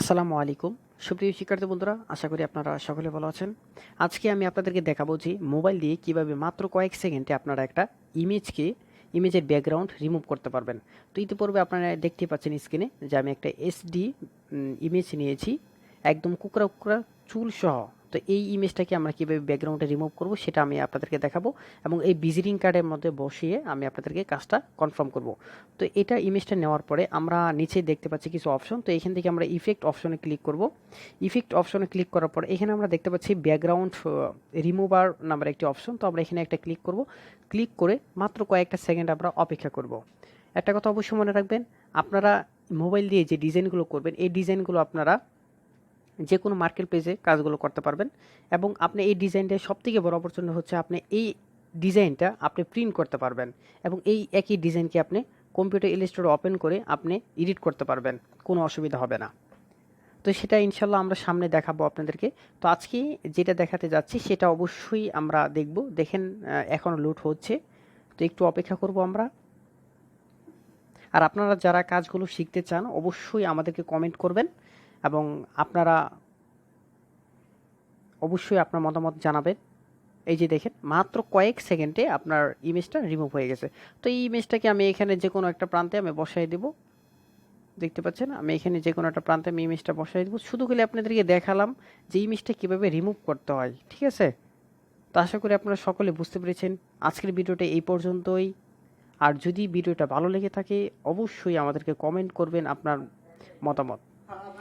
আসসালামু আলাইকুম। সুপ্রিয় শিক্ষার্থী বন্ধুরা, আশা করি আপনারা সকলে ভালো আছেন। আজকে আমি আপনাদেরকে দেখাবো যে মোবাইল দিয়ে কীভাবে মাত্র কয়েক সেকেন্ডে আপনারা একটা ইমেজকে, ইমেজের ব্যাকগ্রাউন্ড রিমুভ করতে পারবেন। তো ইতিপূর্বে আপনারা দেখতে পাচ্ছেন স্ক্রিনে যে আমি একটা এসডি ইমেজ নিয়েছি, একদম কুকরা কুকরা চুল সহ। তো এই ইমেজটাকে আমরা কীভাবে ব্যাকগ্রাউন্ডে রিমুভ করব সেটা আমি আপনাদেরকে দেখাবো এবং এই ভিজিটিং কার্ডের মধ্যে বসিয়ে আমি আপনাদেরকে কাজটা কনফার্ম করব। তো এটা ইমেজটা নেওয়ার পরে আমরা নিচে দেখতে পাচ্ছি কিছু অপশন তো এখান থেকে আমরা ইফেক্ট অপশনে ক্লিক করব। ইফেক্ট অপশনে ক্লিক করার পর এখানে আমরা দেখতে পাচ্ছি ব্যাকগ্রাউন্ড রিমুভার নাম্বার একটি অপশন তো আমরা এখানে একটা ক্লিক করব। ক্লিক করে মাত্র কয়েকটা সেকেন্ড আমরা অপেক্ষা করব। একটা কথা অবশ্যই মনে রাখবেন, আপনারা মোবাইল দিয়ে যে ডিজাইনগুলো করবেন, এই ডিজাইনগুলো আপনারা যে কোনো মার্কেট প্লেসে কাজগুলো করতে পারবেন এবং আপনি এই ডিজাইনটা সবথেকে বড় অপরচুনিটি হচ্ছে আপনি এই ডিজাইনটা আপনি প্রিন্ট করতে পারবেন এবং এই একই ডিজাইনকে আপনি কম্পিউটার ইলিস্টোর ওপেন করে আপনি এডিট করতে পারবেন, কোনো অসুবিধা হবে না। তো সেটা ইনশাল্লাহ আমরা সামনে দেখাবো আপনাদেরকে। তো আজকে যেটা দেখাতে যাচ্ছি সেটা অবশ্যই আমরা দেখব। দেখেন এখনও লুট হচ্ছে। তো একটু অপেক্ষা করব আমরা। আর আপনারা যারা কাজগুলো শিখতে চান অবশ্যই আমাদেরকে কমেন্ট করবেন। এবং আপনারা অবশ্যই আপনার মতামত জানাবেন। এই যে দেখেন, মাত্র কয়েক সেকেন্ডে আপনার ইমেজটা রিমুভ হয়ে গেছে। তো এই ইমেজটাকে আমি এখানে যে কোনো একটা প্রান্তে আমি বসাই দেব। দেখতে পাচ্ছেন? আমি এখানে যে কোনো একটা প্রান্তে আমি ইমেজটা বসাই দেবো। শুধু করে আপনাদেরকে দেখালাম যে ইমেজটা কীভাবে রিমুভ করতে হয়, ঠিক আছে? তো আশা করি আপনারা সকলে বুঝতে পেরেছেন। আজকের ভিডিওটা এই পর্যন্তই। আর যদি ভিডিওটা ভালো লেগে থাকে, অবশ্যই আমাদেরকে কমেন্ট করবেন আপনার মতামত।